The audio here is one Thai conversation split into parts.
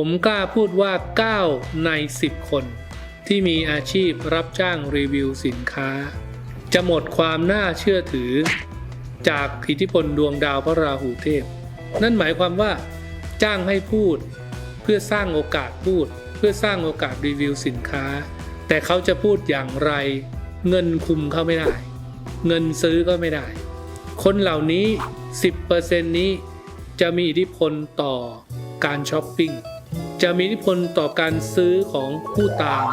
ผมกล้าพูดว่า 9 ใน 10 คน ที่มีอาชีพรับจ้างรีวิวสินค้า จะหมดความน่าเชื่อถือ จากอิทธิพลดวงดาวพระราหูเทพ นั่นหมายความว่า จ้างให้พูด เพื่อสร้างโอกาสพูด เพื่อสร้างโอกาสรีวิวสินค้า แต่เขาจะพูดอย่างไร เงินคุมเขาไม่ได้ เงินซื้อก็ไม่ได้ คนเหล่านี้ 10%นี้จะมีอิทธิพลต่อการช้อปปิ้ง จะมีอิทธิพลต่อการซื้อของผู้ตาม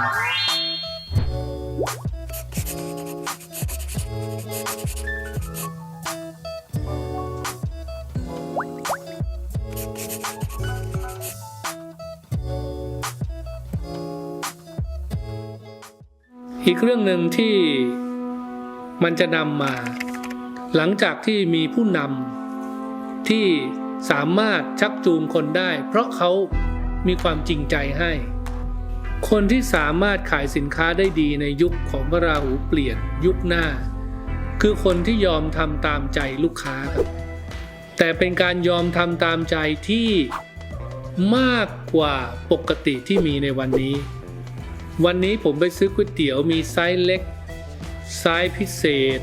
อีกเรื่องหนึ่งที่มันจะนำมา หลังจากที่มีผู้นำที่สามารถชักจูงคนได้ เพราะเขา มีความจริงใจให้ คนที่สามารถขายสินค้าได้ดีในยุคของพระราหูเปลี่ยนยุคหน้า คือคนที่ยอมทำตามใจลูกค้าครับ แต่เป็นการยอมทำตามใจที่มากกว่าปกติที่มีในวันนี้ วันนี้ผมไปซื้อก๋วยเตี๋ยวมีไซส์เล็ก ไซส์พิเศษ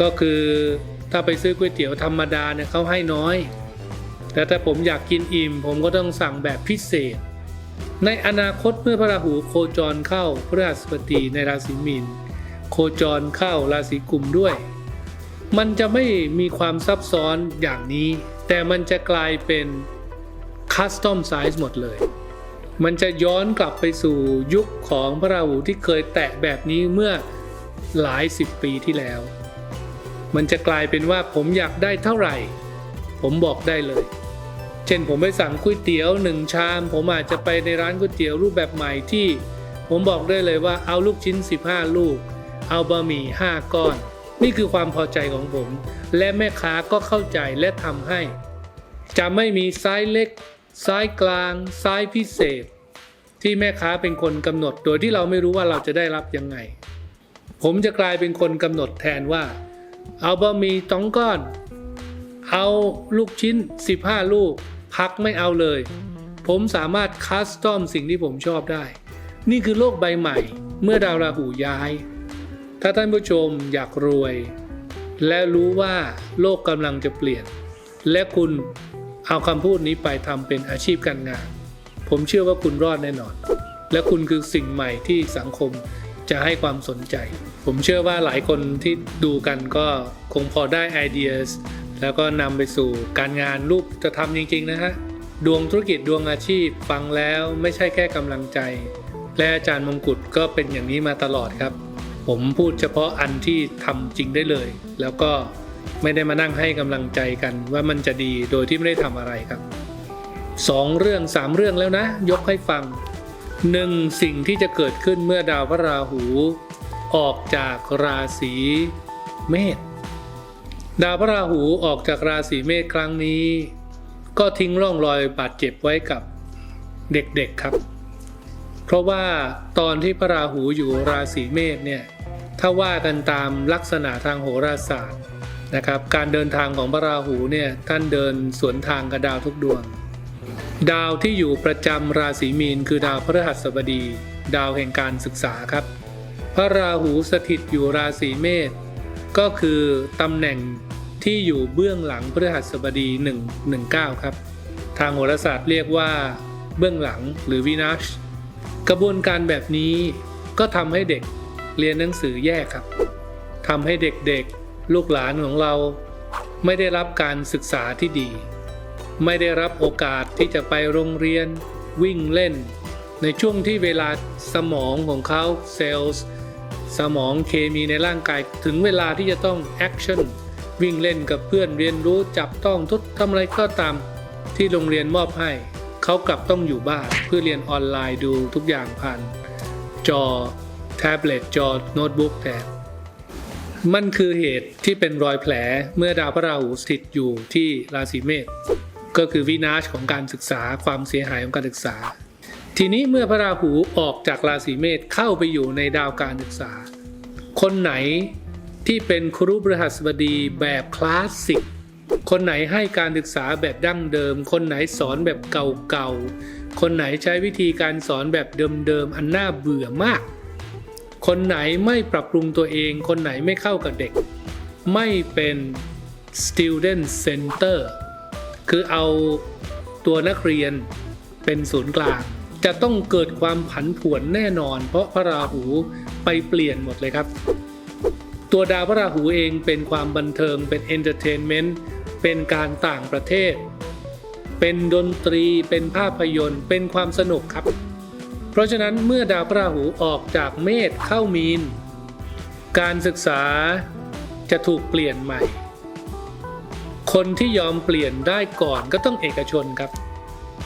ก็คือถ้าไปซื้อก๋วยเตี๋ยวธรรมดาเนี่ยเขาให้น้อย แต่ถ้าผมอยากกินอิ่ม ผมก็ต้องสั่งแบบพิเศษ ในอนาคตเมื่อพระราหูโคจรเข้าพระราชบดีในราศีมีนโคจรเข้าราศีกุมด้วย มันจะไม่มีความซับซ้อนอย่างนี้ แต่มันจะกลายเป็นคัสตอมไซส์หมดเลย มันจะย้อนกลับไปสู่ยุคของพระราหูที่เคยแตะแบบนี้เมื่อหลายสิบปีที่แล้ว มันจะกลายเป็นว่าผมอยากได้เท่าไหร่ ผมบอกได้เลย เช่นผมไปสั่งก๋วยเตี๋ยวหนึ่งชาม ผมอาจจะไปในร้านก๋วยเตี๋ยวรูปแบบใหม่ที่ ผมบอกได้เลยว่าเอาลูกชิ้น 15 ลูก เอาบะหมี่5ก้อน นี่คือความพอใจของผม และแม่ค้าก็เข้าใจและทำให้ จะไม่มีไซส์เล็กไซส์กลางไซส์พิเศษ ที่แม่ค้าเป็นคนกำหนด โดยที่เราไม่รู้ว่าเราจะได้รับยังไง ผมจะกลายเป็นคนกำหนดแทนว่า เอาบะหมี่สองก้อน เอาลูกชิ้น 15 ลูก พักไม่เอาเลย ผมสามารถคัสตอมสิ่งที่ผมชอบได้ นี่คือโลกใบใหม่ เมื่อดาวราหูย้าย ถ้าท่านผู้ชมอยากรวย และรู้ว่าโลกกำลังจะเปลี่ยน และคุณเอาคำพูดนี้ไปทำเป็นอาชีพการงาน ผมเชื่อว่าคุณรอดแน่นอน และคุณคือสิ่งใหม่ที่สังคมจะให้ความสนใจ ผมเชื่อว่าหลายคนที่ดูกันก็คงพอได้ไอเดียส แล้วก็นำไปสู่การงานรูปจะทำจริง ๆ นะฮะ ดวงธุรกิจดวงอาชีพฟังแล้วไม่ใช่แค่กำลังใจ และอาจารย์มงกุฎก็เป็นอย่างนี้มาตลอดครับ ผมพูดเฉพาะอันที่ทำจริงได้เลย แล้วก็ไม่ได้มานั่งให้กำลังใจกันว่ามันจะดีโดยที่ไม่ได้ทำอะไรครับสองเรื่องสามเรื่องแล้วนะ ยกให้ฟังหนึ่งสิ่งที่จะเกิดขึ้นเมื่อดาวพระราหู ออกจากราศีเมษ ดาวพระราหูออกจากราศีเมษครั้งนี้ ก็ทิ้งร่องรอยบาดเจ็บไว้กับเด็กๆครับ เพราะว่าตอนที่พระราหูอยู่ราศีเมษเนี่ยถ้าว่ากันตามลักษณะทางโหราศาสตร์นะครับการเดินทางของพระราหูเนี่ยท่านเดินสวนทางกับดาวทุกดวง ดาวที่อยู่ประจำราศีมีนคือดาวพฤหัสบดี ดาวแห่งการศึกษาครับ พระราหูสถิตอยู่ราศีเมษก็คือตำแหน่ง ที่อยู่เบื้องหลังพฤหัสบดี 119 ครับ ทางโหราศาสตร์เรียกว่าเบื้องหลังหรือวินาชกระบวนการแบบนี้ก็ทำให้เด็กเรียนหนังสือแยกครับทำให้เด็กๆ ลูกหลานของเรา ไม่ได้รับการศึกษาที่ดี ไม่ได้รับโอกาสที่จะไปโรงเรียน วิ่งเล่น ในช่วงที่เวลาสมองของเขาเซลล์สมองเคมีในร่างกายถึงเวลาที่จะต้องแอคชั่น วิ่งเล่นกับเพื่อนเรียนรู้จับต้องทุกทำอะไรก็ตามที่โรงเรียนมอบให้ เขากลับต้องอยู่บ้านเพื่อเรียนออนไลน์ดูทุกอย่างผ่าน จอแท็บเล็ตจอโน้ตบุ๊กแทนมันคือเหตุที่เป็นรอยแผลเมื่อดาวพระราหูสถิตอยู่ที่ราศีเมษก็คือวินาศของการศึกษาความเสียหายของการศึกษา ทีนี้เมื่อพระราหูออกจากราศีเมษเข้าไปอยู่ในดาวการศึกษา คนไหน ที่เป็นครูบรหัสบดีแบบคลาสสิก คนไหนให้การศึกษาแบบดั้งเดิม คนไหนสอนแบบเก่าๆ คนไหนใช้วิธีการสอนแบบเดิมๆ อันน่าเบื่อมาก คนไหนไม่ปรับปรุงตัวเอง คนไหนไม่เข้ากับเด็ก ไม่เป็น student center คือเอาตัวนักเรียนเป็นศูนย์กลาง จะต้องเกิดความผันผวนแน่นอน เพราะพระราหูไปเปลี่ยนหมดเลยครับ ตัวดาวพระราหูเองเป็นความบันเทิงเป็นเอนเตอร์เทนเมนต์เป็นการต่างประเทศ เป็นดนตรีเป็นภาพยนตร์ เป็นความสนุกครับ เพราะฉะนั้นเมื่อดาวพระราหูออกจากเมษเข้ามีน การศึกษาจะถูกเปลี่ยนใหม่ คนที่ยอมเปลี่ยนได้ก่อนก็ต้องเอกชนครับ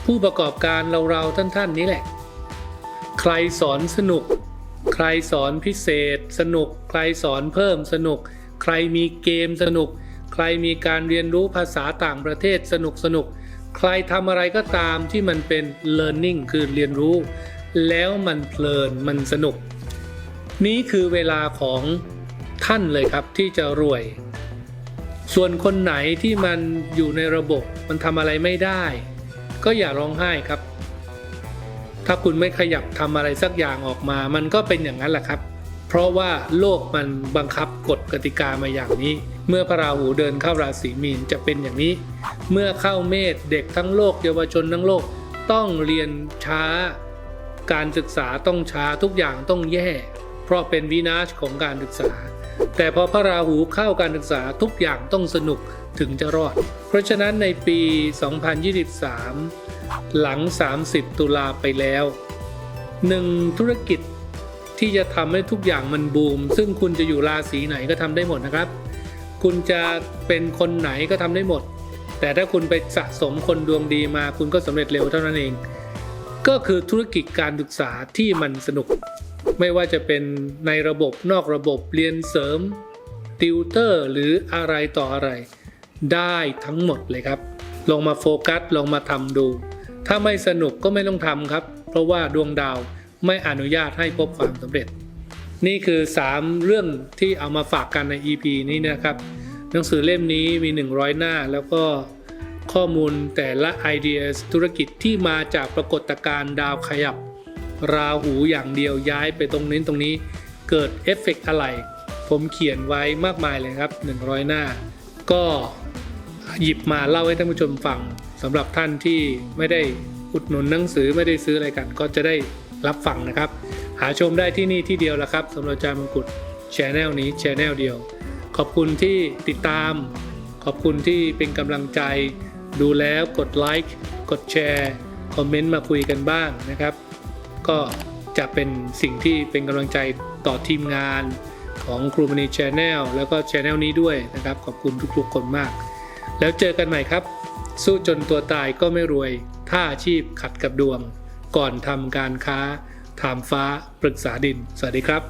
ผู้ประกอบการเราๆท่านๆนี้แหละ ใครสอนสนุก ใครสอนพิเศษสนุก ใครสอนเพิ่มสนุก ใครมีเกมสนุก ใครมีการเรียนรู้ภาษาต่างประเทศสนุกสนุก ใครทำอะไรก็ตามที่มันเป็น learning คือเรียนรู้ แล้วมันเพลินมันสนุก นี้คือเวลาของท่านเลยครับที่จะรวย ส่วนคนไหนที่มันอยู่ในระบบมันทำอะไรไม่ได้ ก็อย่าร้องไห้ครับ ถ้าคุณไม่ขยับทำอะไรสักอย่างออกมา มันก็เป็นอย่างนั้นแหละครับ เพราะว่าโลกมันบังคับกฎกติกามาอย่างนี้ เมื่อพระราหูเดินเข้าราศีมีนจะเป็นอย่างนี้ เมื่อเข้าเมษเด็กทั้งโลกเยาวชนทั้งโลกต้องเรียนช้า การศึกษาต้องช้าทุกอย่างต้องแย่ เพราะเป็นวินาศของการศึกษา แต่พอพระราหูเข้าการศึกษาทุกอย่างต้องสนุกถึงจะรอด เพราะฉะนั้นในปี 2023 หลัง 30 ตุลาไปแล้วหนึ่งธุรกิจที่จะทำให้ทุกอย่างมันบูม ซึ่งคุณจะอยู่ราศีไหนก็ทำได้หมดนะครับ คุณจะเป็นคนไหนก็ทำได้หมด แต่ถ้าคุณไปสะสมคนดวงดีมา คุณก็สำเร็จเร็วเท่านั้นเอง ก็คือธุรกิจการศึกษาที่มันสนุก ไม่ว่าจะเป็นในระบบนอกระบบเรียนเสริมติวเตอร์หรืออะไรต่ออะไร ได้ทั้งหมดเลยครับ ลองมาโฟกัสลองมาทำดู ถ้าไม่สนุกก็ไม่ต้องทำครับ เพราะว่าดวงดาวไม่อนุญาตให้พบความสำเร็จ นี่คือ 3 เรื่องที่เอามาฝากกันใน EP นี้นะครับ หนังสือเล่มนี้มี 100 หน้าแล้วก็ข้อมูลแต่ละไอเดียธุรกิจที่มาจากปรากฏการณ์ดาวขยับ ราหูอย่างเดียวย้ายไปตรงนี้ตรงนี้เกิดเอฟเฟกต์อะไร ผมเขียนไว้มากมายเลยครับ 100 หน้า ก็ หยิบมาเล่าให้ท่านผู้ชมฟังสำหรับท่านที่ไม่ได้อุดหนุนหนังสือไม่ได้ซื้ออะไรกัน ก็จะได้รับฟังนะครับ หาชมได้ที่นี่ที่เดียวละครับสำหรับจามงกุฎชแนลนี้ชแนลเดียว ขอบคุณที่ติดตาม ขอบคุณที่เป็นกำลังใจ ดูแล้วกดไลค์กดแชร์คอมเมนต์มาคุยกันบ้างนะครับ ก็จะเป็นสิ่งที่เป็นกำลังใจต่อทีมงานของครูมณีชแนลแล้วก็ชแนลนี้ด้วยนะครับ ขอบคุณทุกๆคนมาก แล้วเจอกันใหม่ครับ สู้จนตัวตายก็ไม่รวย ถ้าอาชีพขัดกับดวง ก่อนทำการค้า ถามฟ้าปรึกษาดิน สวัสดีครับ